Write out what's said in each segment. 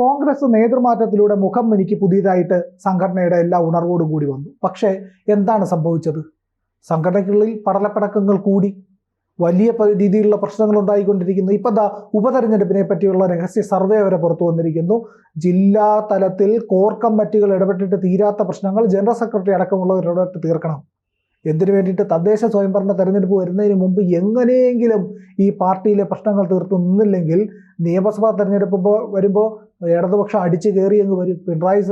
കോൺഗ്രസ് നേതൃമാറ്റത്തിലൂടെ മുഖം എനിക്ക് പുതിയതായിട്ട് സംഘടനയുടെ എല്ലാ ഉണർവോടും കൂടി വന്നു. പക്ഷേ എന്താണ് സംഭവിച്ചത്? സംഘടനകളിൽ പടലപ്പടക്കങ്ങൾ കൂടി വലിയ രീതിയിലുള്ള പ്രശ്നങ്ങൾ ഉണ്ടായിക്കൊണ്ടിരിക്കുന്നു. ഇപ്പം ദാ ഉപതെരഞ്ഞെടുപ്പിനെ പറ്റിയുള്ള രഹസ്യ സർവേ വരെ പുറത്തു വന്നിരിക്കുന്നു. ജില്ലാ തലത്തിൽ കോർ കമ്മിറ്റികൾ ഇടപെട്ടിട്ട് തീരാത്ത പ്രശ്നങ്ങൾ ജനറൽ സെക്രട്ടറി അടക്കമുള്ളവർ ഇടപെട്ട് തീർക്കണം. എന്തിനു വേണ്ടിയിട്ട് തദ്ദേശ സ്വയംഭരണ തെരഞ്ഞെടുപ്പ് വരുന്നതിന് മുമ്പ് എങ്ങനെയെങ്കിലും ഈ പാർട്ടിയിലെ പ്രശ്നങ്ങൾ തീർത്തു നിന്നില്ലെങ്കിൽ നിയമസഭാ തെരഞ്ഞെടുപ്പ് വരുമ്പോൾ ഇടതുപക്ഷം അടിച്ചു കയറി അങ്ങ് വരും. പിണറായി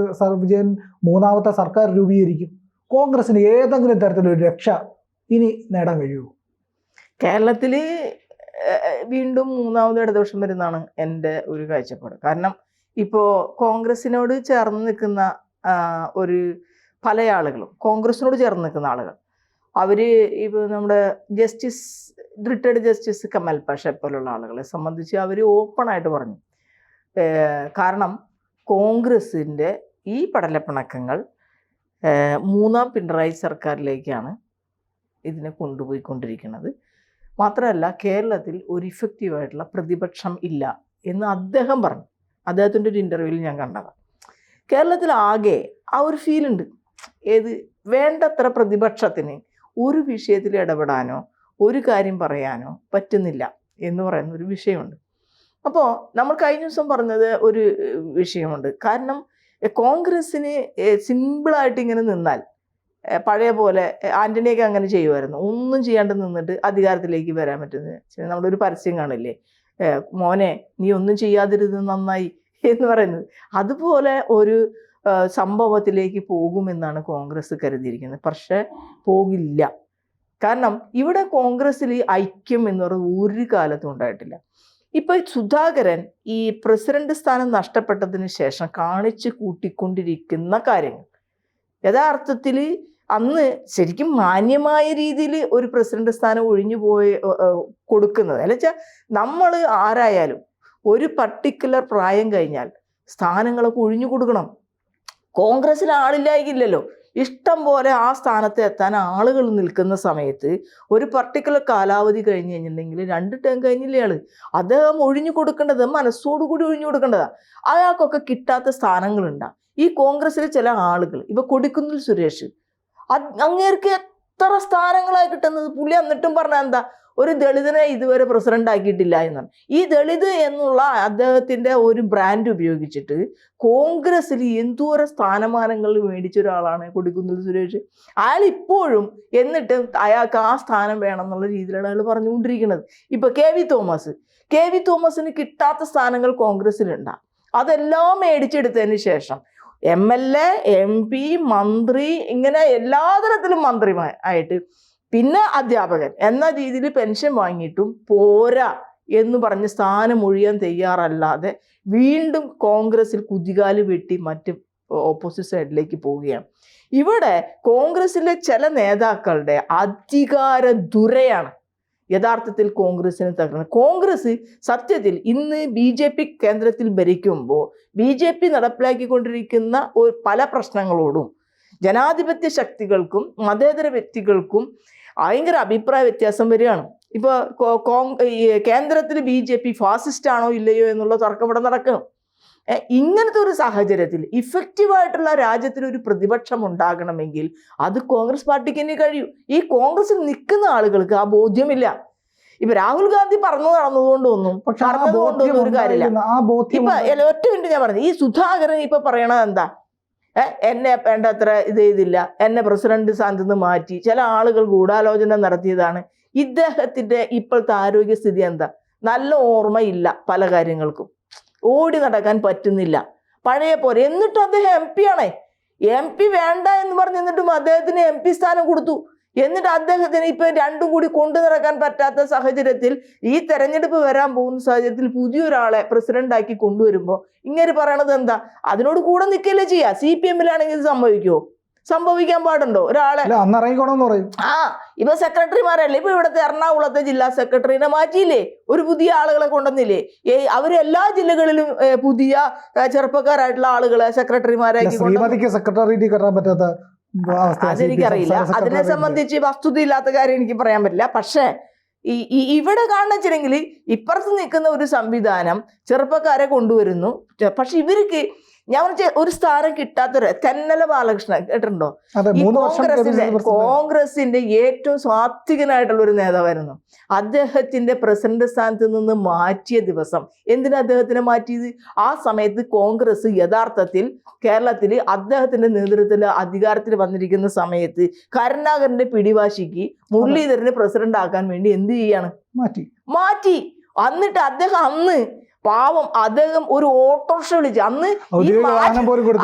വിജയൻ മൂന്നാമത്തെ സർക്കാർ രൂപീകരിക്കും. കോൺഗ്രസിന് ഏതെങ്കിലും തരത്തിലൊരു രക്ഷ ഇനി നേടാൻ കഴിയുമോ? കേരളത്തിൽ വീണ്ടും മൂന്നാമത് ഇടതുപക്ഷം വരുന്നതാണ് എന്റെ ഒരു കാഴ്ചപ്പാട്. കാരണം ഇപ്പോൾ കോൺഗ്രസിനോട് ചേർന്ന് നിൽക്കുന്ന ഒരു പല ആളുകളും കോൺഗ്രസിനോട് ചേർന്ന് നിൽക്കുന്ന ആളുകൾ അവർ ഇപ്പോൾ നമ്മുടെ justice retired justice Kamal Pasha പോലുള്ള ആളുകളെ സംബന്ധിച്ച് അവർ ഓപ്പണായിട്ട് പറഞ്ഞു. കാരണം കോൺഗ്രസിന്റെ ഈ പടലപ്പിണക്കങ്ങൾ മൂന്നാം പിണറായി സർക്കാരിലേക്കാണ് ഇതിനെ കൊണ്ടുപോയിക്കൊണ്ടിരിക്കുന്നത്. മാത്രമല്ല കേരളത്തിൽ ഒരു ഇഫക്റ്റീവായിട്ടുള്ള പ്രതിപക്ഷം ഇല്ല എന്ന് അദ്ദേഹം പറഞ്ഞു. അദ്ദേഹത്തിന്റെ ഒരു ഇന്റർവ്യൂവിൽ ഞാൻ കണ്ടതാണ് കേരളത്തിൽ ആകെ ആ ഒരു ഫീലുണ്ട് ഏത് വേണ്ടത്ര പ്രതിപക്ഷത്തിന് ഒരു വിഷയത്തിൽ ഇടപെടാനോ ഒരു കാര്യം പറയാനോ പറ്റുന്നില്ല എന്ന് പറയുന്ന ഒരു വിഷയമുണ്ട്. അപ്പോൾ നമ്മൾ കഴിഞ്ഞ ദിവസം പറഞ്ഞത് ഒരു വിഷയമുണ്ട്. കാരണം കോൺഗ്രസ്സിന് സിമ്പിളായിട്ട് ഇങ്ങനെ നിന്നാൽ പഴയ പോലെ ആന്റണിയൊക്കെ അങ്ങനെ ചെയ്യുമായിരുന്നു. ഒന്നും ചെയ്യാണ്ട് നിന്നിട്ട് അധികാരത്തിലേക്ക് വരാൻ പറ്റുന്നത്. നമ്മളൊരു പരസ്യം കാണില്ലേ? മോനെ നീ ഒന്നും ചെയ്യാതിരുന്നത് നന്നായി എന്ന് പറയുന്നത്. അതുപോലെ ഒരു സംഭവത്തിലേക്ക് പോകുമെന്നാണ് കോൺഗ്രസ് കരുതിയിരിക്കുന്നത്. പക്ഷേ പോകില്ല. കാരണം ഇവിടെ കോൺഗ്രസ്സിൽ ഐക്യം എന്ന് പറയുന്നത് ഒരു കാലത്തും ഉണ്ടായിട്ടില്ല. ഇപ്പൊ സുധാകരൻ ഈ പ്രസിഡന്റ് സ്ഥാനം നഷ്ടപ്പെട്ടതിന് ശേഷം കാണിച്ചു കൂട്ടിക്കൊണ്ടിരിക്കുന്ന കാര്യങ്ങൾ. യഥാർത്ഥത്തിൽ അന്ന് ശരിക്കും മാന്യമായ രീതിയിൽ ഒരു പ്രസിഡന്റ് സ്ഥാനം ഒഴിഞ്ഞു പോയി കൊടുക്കുന്നത്. അല്ല വെച്ചാൽ നമ്മൾ ആരായാലും ഒരു പർട്ടിക്കുലർ പ്രായം കഴിഞ്ഞാൽ സ്ഥാനങ്ങളൊക്കെ ഒഴിഞ്ഞു കൊടുക്കണം. കോൺഗ്രസ്സിൽ ആളില്ലായില്ലല്ലോ ഇഷ്ടം പോലെ ആ സ്ഥാനത്ത് എത്താൻ ആളുകൾ നിൽക്കുന്ന സമയത്ത് ഒരു പർട്ടിക്കുലർ കാലാവധി കഴിഞ്ഞ് കഴിഞ്ഞിട്ടുണ്ടെങ്കിൽ രണ്ട് ടേം കഴിഞ്ഞില്ലേ ആൾ? അദ്ദേഹം ഒഴിഞ്ഞു കൊടുക്കേണ്ടത് മനസ്സോടുകൂടി ഒഴിഞ്ഞു കൊടുക്കേണ്ടതാ. അയാൾക്കൊക്കെ കിട്ടാത്ത സ്ഥാനങ്ങളുണ്ടാകും ഈ കോൺഗ്രസ്സിലെ ചില ആളുകൾ ഇപ്പൊ കൊടിക്കുന്നിൽ സുരേഷ് അങ്ങേർക്ക് എത്ര സ്ഥാനങ്ങളായി കിട്ടുന്നത്? പുള്ളി എന്നിട്ടും പറഞ്ഞ എന്താ? ഒരു ദളിതനെ ഇതുവരെ പ്രസിഡന്റ് ആക്കിയിട്ടില്ല എന്നാണ്. ഈ ദളിത് എന്നുള്ള അദ്ദേഹത്തിന്റെ ഒരു ബ്രാൻഡ് ഉപയോഗിച്ചിട്ട് കോൺഗ്രസ്സിൽ എന്തോരം സ്ഥാനമാനങ്ങൾ മേടിച്ച ഒരാളാണ് കൊടുക്കുന്നത് സുരേഷ്. അയാൾ ഇപ്പോഴും എന്നിട്ട് അയാൾക്ക് ആ സ്ഥാനം വേണം എന്നുള്ള രീതിയിലാണ് അയാൾ പറഞ്ഞുകൊണ്ടിരിക്കുന്നത്. ഇപ്പൊ K V Thomas. K V തോമസിന് കിട്ടാത്ത സ്ഥാനങ്ങൾ കോൺഗ്രസ്സിലുണ്ടാകും അതെല്ലാം മേടിച്ചെടുത്തതിന് ശേഷം M L A M P മന്ത്രി ഇങ്ങനെ എല്ലാ തരത്തിലും മന്ത്രിമാർ ആയിട്ട്. പിന്നെ അധ്യാപകൻ. എന്ന രീതിയിൽ പെൻഷൻ വാങ്ങിയിട്ടും പോരാ എന്ന് പറഞ്ഞ് സ്ഥാനം ഒഴിയാൻ തയ്യാറല്ലാതെ വീണ്ടും കോൺഗ്രസിൽ കുതികാൽ വെട്ടി മറ്റ് ഓപ്പോസിറ്റ് സൈഡിലേക്ക് പോവുകയാണ്. ഇവിടെ കോൺഗ്രസിലെ ചില നേതാക്കളുടെ അധികാര ദുരയാണ്. യഥാർത്ഥത്തിൽ കോൺഗ്രസിന് തകർന്ന്. കോൺഗ്രസ് സത്യത്തിൽ ഇന്ന് ബി ജെ പി കേന്ദ്രത്തിൽ ഭരിക്കുമ്പോൾ ബി ജെ പി നടപ്പിലാക്കിക്കൊണ്ടിരിക്കുന്ന ഒരു പല പ്രശ്നങ്ങളോടും ജനാധിപത്യ ശക്തികൾക്കും മതേതര വ്യക്തികൾക്കും ഭയങ്കര അഭിപ്രായ വ്യത്യാസം വരികയാണ്. ഇപ്പോൾ കേന്ദ്രത്തിൽ ബി ജെ പി ഫാസിസ്റ്റ് ആണോ ഇല്ലയോ എന്നുള്ള തർക്കം ഇവിടെ നടക്കണം ഇങ്ങനത്തെ ഒരു സാഹചര്യത്തിൽ ഇഫക്റ്റീവായിട്ടുള്ള രാജ്യത്തിന് ഒരു പ്രതിപക്ഷം ഉണ്ടാകണമെങ്കിൽ അത് കോൺഗ്രസ് പാർട്ടിക്ക് തന്നെ കഴിയൂ. ഈ കോൺഗ്രസിൽ നിൽക്കുന്ന ആളുകൾക്ക് ആ ബോധ്യമില്ല. ഇപ്പൊ രാഹുൽ ഗാന്ധി പറഞ്ഞു നടന്നതുകൊണ്ടൊന്നും പറഞ്ഞതുകൊണ്ടൊന്നും ഒരു കാര്യമില്ല. ഇപ്പൊ ഒറ്റ മിനിറ്റ് ഞാൻ പറഞ്ഞു. ഈ സുധാകരൻ ഇപ്പൊ പറയണത് എന്താ? എന്നെ വേണ്ടത്ര ഇത് ചെയ്തില്ല. എന്നെ പ്രസിഡന്റ് സ്ഥാനത്ത് നിന്ന് മാറ്റി. ചില ആളുകൾ ഗൂഢാലോചന നടത്തിയതാണ്. ഇദ്ദേഹത്തിന്റെ ഇപ്പോഴത്തെ ആരോഗ്യസ്ഥിതി എന്താ? നല്ല ഓർമ്മയില്ല പല കാര്യങ്ങൾക്കും. ഓടി നടക്കാൻ പറ്റുന്നില്ല. പഴയ പോലെ. എന്നിട്ടും അദ്ദേഹം എം പി ആണേ. എം പി വേണ്ട എന്ന് പറഞ്ഞ് എന്നിട്ടും അദ്ദേഹത്തിന് എം പി സ്ഥാനം കൊടുത്തു. എന്നിട്ട് അദ്ദേഹത്തിന് ഇപ്പൊ രണ്ടും കൂടി കൊണ്ടു നടക്കാൻ പറ്റാത്ത സാഹചര്യത്തിൽ ഈ തെരഞ്ഞെടുപ്പ് വരാൻ പോകുന്ന സാഹചര്യത്തിൽ പുതിയൊരാളെ പ്രസിഡന്റ് ആക്കി കൊണ്ടുവരുമ്പോൾ ഇങ്ങനെ പറയണത് എന്താ? അതിനോട് കൂടെ നിൽക്കല്ലേ ചെയ്യാ? സി പി എമ്മിലാണെങ്കിൽ സംഭവിക്കുമോ സംഭവിക്കാൻ പാടുണ്ടോ? ഒരാളെ ആ ഇപ്പൊ സെക്രട്ടറിമാരല്ലേ? ഇപ്പൊ ഇവിടുത്തെ എറണാകുളത്തെ ജില്ലാ സെക്രട്ടറിനെ മാറ്റിയില്ലേ? ഒരു പുതിയ ആളുകളെ കൊണ്ടുവന്നില്ലേ? ഏ അവർ എല്ലാ ജില്ലകളിലും പുതിയ ചെറുപ്പക്കാരായിട്ടുള്ള ആളുകളെ സെക്രട്ടറിമാരാക്കി സെക്രട്ടറി സെക്രട്ടേറിയറ്റ് കയറാൻ പറ്റാത്ത അതെനിക്കറിയില്ല. അതിനെ സംബന്ധിച്ച് വസ്തുത ഇല്ലാത്ത കാര്യം എനിക്ക് പറയാൻ പറ്റില്ല. പക്ഷേ ഈ ഇവിടെ കാണുന്ന വെച്ചിട്ടുണ്ടെങ്കിൽ ഇപ്പുറത്ത് നിൽക്കുന്ന ഒരു സംവിധാനം ചെറുപ്പക്കാരെ കൊണ്ടുവരുന്നു. പക്ഷെ ഇവർക്ക് ഞാൻ പറഞ്ഞ ഒരു സ്ഥാനം കിട്ടാത്തൊരു തെന്നല ബാലകൃഷ്ണൻ കേട്ടിട്ടുണ്ടോ? ഈ കോൺഗ്രസിന്റെ കോൺഗ്രസിന്റെ ഏറ്റവും സ്വാത്വികനായിട്ടുള്ള ഒരു നേതാവായിരുന്നു. അദ്ദേഹത്തിന്റെ പ്രസിഡന്റ് സ്ഥാനത്ത് നിന്ന് മാറ്റിയ ദിവസം എന്തിനാ അദ്ദേഹത്തിനെ മാറ്റിയത്? ആ സമയത്ത് കോൺഗ്രസ് യഥാർത്ഥത്തിൽ കേരളത്തിൽ അദ്ദേഹത്തിന്റെ നേതൃത്വത്തിൽ അധികാരത്തിൽ വന്നിരിക്കുന്ന സമയത്ത് കരുണാകരന്റെ പിടിവാശിക്ക് മുരളീധരനെ പ്രസിഡന്റ് ആക്കാൻ വേണ്ടി എന്ത് ചെയ്യാണ്? മാറ്റി. മാറ്റി. എന്നിട്ട് അദ്ദേഹം അന്ന് പാവം അദ്ദേഹം ഒരു ഓട്ടോറിക്ഷ വിളിച്ച് അന്ന്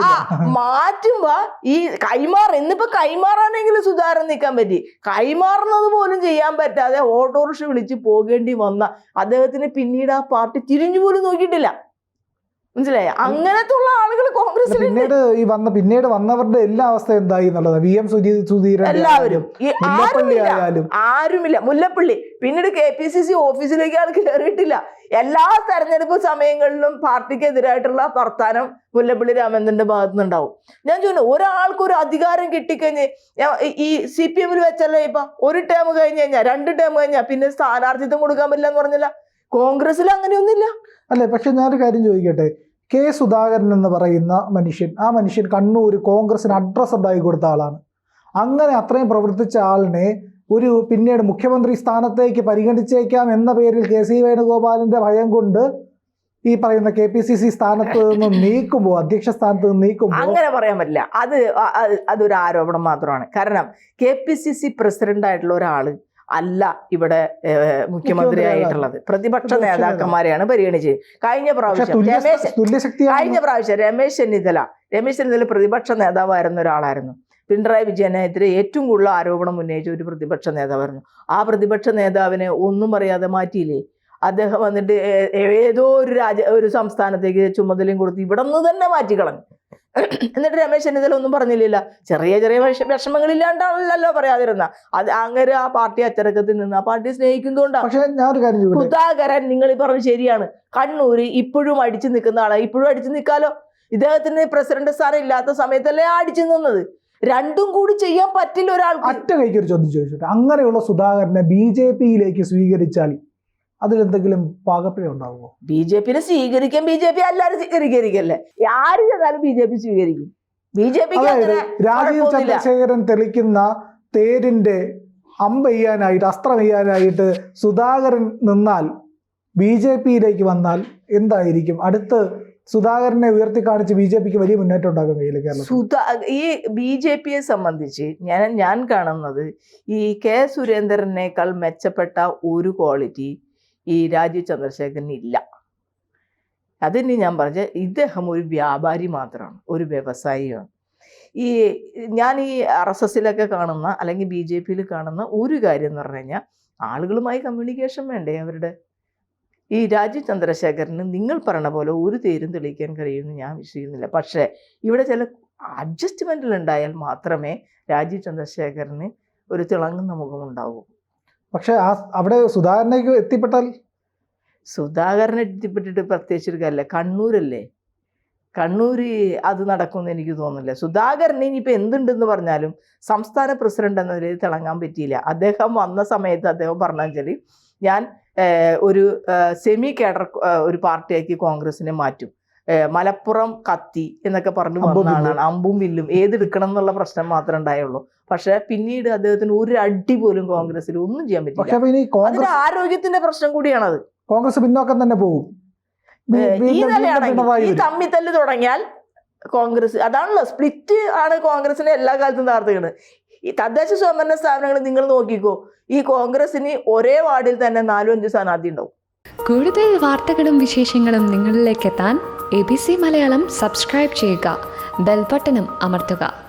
ആ മാറ്റുമ്പോ ഈ കൈമാറ ഇന്നിപ്പോ കൈമാറാനെങ്കിലും സുധാരം നിൽക്കാൻ പറ്റി. കൈമാറുന്നത് പോലും ചെയ്യാൻ പറ്റാതെ ഓട്ടോറിക്ഷ വിളിച്ച് പോകേണ്ടി വന്ന അദ്ദേഹത്തിന് പിന്നീട് ആ പാർട്ടി തിരിഞ്ഞു പോലും നോക്കിയിട്ടില്ല. മനസ്സിലായി? അങ്ങനത്തെ ഉള്ള ആളുകൾ കോൺഗ്രസ് പിന്നീട് ഈ വന്ന പിന്നീട് വന്നവരുടെ എല്ലാ അവസ്ഥ എന്തായി എന്നുള്ളത്? വി എം സുധീ സുധീരൻ എല്ലാവരും. ആരുമില്ല. മുല്ലപ്പള്ളി. പിന്നീട് കെ പി സി സി ഓഫീസിലേക്ക് ആൾ കയറിയിട്ടില്ല എല്ലാ തെരഞ്ഞെടുപ്പ് സമയങ്ങളിലും പാർട്ടിക്കെതിരായിട്ടുള്ള വർത്താനം മുല്ലപ്പള്ളി രാമചന്ദ്രന്റെ ഭാഗത്തു നിന്നുണ്ടാവും ഞാൻ ചോദിച്ചു ഒരാൾക്ക് ഒരു അധികാരം കിട്ടിക്കഴിഞ്ഞ് ഈ സി പി എമ്മിൽ വെച്ചല്ലേ ഇപ്പൊ ഒരു ടേം കഴിഞ്ഞ് കഴിഞ്ഞാൽ രണ്ട് ടേം കഴിഞ്ഞാൽ പിന്നെ സ്ഥാനാർത്ഥിത്വം കൊടുക്കാൻ പറ്റില്ല എന്ന് പറഞ്ഞില്ല? കോൺഗ്രസിൽ അങ്ങനെയൊന്നുമില്ല. അല്ലെ പക്ഷെ ഞാനൊരു കാര്യം ചോദിക്കട്ടെ? കെ സുധാകരൻ എന്ന് പറയുന്ന മനുഷ്യൻ ആ മനുഷ്യൻ കണ്ണൂർ കോൺഗ്രസിന് അഡ്രസ് ഉണ്ടാക്കി കൊടുത്ത ആളാണ്. അങ്ങനെ അത്രയും പ്രവർത്തിച്ച ആളിനെ ഒരു പിന്നീട് മുഖ്യമന്ത്രി സ്ഥാനത്തേക്ക് പരിഗണിച്ചേക്കാം എന്ന പേരിൽ കെ സി വേണുഗോപാലിന്റെ ഭയം കൊണ്ട് ഈ പറയുന്ന കെ പി സി സി സ്ഥാനത്ത് നിന്ന് നീക്കുമ്പോൾ അധ്യക്ഷ സ്ഥാനത്ത് നിന്ന് നീക്കുമ്പോൾ അങ്ങനെ പറയാൻ പറ്റില്ല. അത് അതൊരു ആരോപണം മാത്രമാണ്. കാരണം K P C C president ആയിട്ടുള്ള ഒരാൾ അല്ല ഇവിടെ മുഖ്യമന്ത്രി ആയിട്ടുള്ളത് പ്രതിപക്ഷ നേതാക്കന്മാരെയാണ് പരിഗണിച്ചത്. കഴിഞ്ഞ പ്രാവശ്യം രമേശ് കഴിഞ്ഞ പ്രാവശ്യം രമേശ് ചെന്നിത്തല രമേശ് ചെന്നിത്തല പ്രതിപക്ഷ നേതാവായിരുന്ന ഒരാളായിരുന്നു. പിണറായി വിജയനെതിരെ ഏറ്റവും കൂടുതൽ ആരോപണം ഉന്നയിച്ച ഒരു പ്രതിപക്ഷ നേതാവായിരുന്നു ആ പ്രതിപക്ഷ നേതാവിനെ ഒന്നും പറയാതെ മാറ്റിയില്ലേ? അദ്ദേഹം വന്നിട്ട് ഏതോ ഒരു രാജ ഒരു സംസ്ഥാനത്തേക്ക് ചുമതലയും കൊടുത്ത് ഇവിടെ നിന്ന് തന്നെ മാറ്റിക്കളഞ്ഞു. എന്നിട്ട് രമേശ് ചെന്നിത്തല ഒന്നും പറഞ്ഞില്ല ചെറിയ ചെറിയ വിഷ വിഷമങ്ങളില്ലാണ്ടാണല്ലോ പറയാതിരുന്ന. അത് അങ്ങനെ ആ പാർട്ടി അച്ചടക്കത്തിൽ നിന്ന് ആ പാർട്ടി സ്നേഹിക്കുന്നതുകൊണ്ടാണ് സുധാകരൻ നിങ്ങൾ ഈ പറഞ്ഞത് ശരിയാണ്. കണ്ണൂര് ഇപ്പോഴും അടിച്ചു നിൽക്കുന്ന ആളാണ് ഇപ്പോഴും അടിച്ചു നിൽക്കാലോ? ഇദ്ദേഹത്തിന് പ്രസിഡന്റ് സ്ഥാനം ഇല്ലാത്ത സമയത്തല്ലേ അടിച്ചു നിന്നത്? രണ്ടും കൂടി ചെയ്യാൻ പറ്റില്ല ഒരാൾ ഒറ്റ കൈക്ക് ഒരു ചോദ്യം ചോദിച്ചോട്ടെ? അങ്ങനെയുള്ള സുധാകരനെ ബി ജെ പിയിലേക്ക് സ്വീകരിച്ചാൽ അതിലെന്തെങ്കിലും പാകപ്പിഴ ഉണ്ടാവുമോ? ബി ജെ പിനെ സ്വീകരിക്കാൻ ബി ജെ പി എല്ലാരും സ്വീകരിക്കല്ലേ ആര് ചെയ്താലും ബി ജെ പി സ്വീകരിക്കും. B J P Rajeev Chandrasekharan തെളിക്കുന്ന തേരിന്റെ അമ്പെയ്യാനായിട്ട് അസ്ത്രമെയ്യാനായിട്ട് സുധാകരൻ നിന്നാൽ ബി ജെ പിയിലേക്ക് വന്നാൽ എന്തായിരിക്കും? അടുത്ത് സുധാകരനെ ഉയർത്തി കാണിച്ച് ബി ജെ പിക്ക് വലിയ മുന്നേറ്റം കേരളത്തിൽ? സുധാ ഈ ബി ജെ പിയെ സംബന്ധിച്ച് ഞാൻ ഞാൻ കാണുന്നത് ഈ കെ സുരേന്ദ്രനേക്കാൾ മെച്ചപ്പെട്ട ഒരു ക്വാളിറ്റി ഈ രാജീവ് ചന്ദ്രശേഖരന് ഇല്ല. അതിന് ഞാൻ പറഞ്ഞ ഇദ്ദേഹം ഒരു വ്യാപാരി മാത്രമാണ് ഒരു വ്യവസായിയാണ്. ഈ ഞാൻ ഈ ആർ എസ് എസിലൊക്കെ കാണുന്ന അല്ലെങ്കിൽ ബി ജെ പിയിൽ കാണുന്ന ഒരു കാര്യം എന്ന് പറഞ്ഞു കഴിഞ്ഞാൽ ആളുകളുമായി കമ്മ്യൂണിക്കേഷൻ വേണ്ടേ അവരുടെ ഈ രാജീവ് ചന്ദ്രശേഖരന് നിങ്ങൾ പറഞ്ഞ പോലെ ഒരു തേരും തെളിയിക്കാൻ കഴിയുമെന്ന് ഞാൻ വിശ്വസിക്കുന്നില്ല. പക്ഷേ ഇവിടെ ചില അഡ്ജസ്റ്റ്മെന്റിൽ ഉണ്ടായാൽ മാത്രമേ രാജീവ് ചന്ദ്രശേഖരന് ഒരു തിളങ്ങുന്ന മുഖമുണ്ടാവൂ പക്ഷേ ആ അവിടെ സുധാകരനേക്ക് എത്തിപ്പെട്ടാൽ? സുധാകരനെ എത്തിപ്പെട്ടിട്ട് പ്രത്യേകിച്ച് ഒരു കാര്യമില്ല. കണ്ണൂരല്ലേ? കണ്ണൂര് അത് നടക്കുമെന്ന് എനിക്ക് തോന്നുന്നില്ല. സുധാകരന് ഇനിയിപ്പോൾ എന്തുണ്ടെന്ന് പറഞ്ഞാലും സംസ്ഥാന പ്രസിഡന്റ് എന്ന നിലയിൽ തിളങ്ങാൻ പറ്റിയില്ല. അദ്ദേഹം വന്ന സമയത്ത് അദ്ദേഹം പറഞ്ഞാൽ ഞാൻ ഒരു സെമി കേഡർ ഒരു പാർട്ടിയാക്കി കോൺഗ്രസിനെ മാറ്റും. മലപ്പുറം കത്തി എന്നൊക്കെ പറഞ്ഞു. ആളാണ്. അമ്പും വില്ലും. ഏതെടുക്കണം എന്നുള്ള പ്രശ്നം മാത്രമേ ഉണ്ടായുള്ളൂ. പക്ഷെ പിന്നീട് അദ്ദേഹത്തിന് ഒരു അടി പോലും കോൺഗ്രസിൽ ഒന്നും ചെയ്യാൻ പറ്റില്ല അപ്പൊ ഇനി അതിന് കോൺഗ്രസ് ആരോഗ്യത്തിന്റെ പ്രശ്നം കൂടിയാണത്. കോൺഗ്രസ് പിന്നോക്കം തന്നെ പോകും. ഈ ഈ. തമ്മിത്തല്ല് തുടങ്ങിയാൽ കോൺഗ്രസ് അതാണല്ലോ സ്പ്ലിറ്റ് ആണ് കോൺഗ്രസിനെ എല്ലാ കാലത്തും താർത്തുകയാണ് ഈ തദ്ദേശ സ്വയംഭരണ സ്ഥാപനങ്ങൾ നിങ്ങൾ നോക്കിക്കോ ഈ കോൺഗ്രസിന് ഒരേ വാർഡിൽ തന്നെ നാലും അഞ്ച് സ്ഥാനാർത്ഥി ഉണ്ടാവും. കൂടുതൽ വാർത്തകളും വിശേഷങ്ങളും നിങ്ങളിലേക്ക് എത്താൻ A B C Malayalam subscribe ചെയ്യുക ബെൽബട്ടനും അമർത്തുക.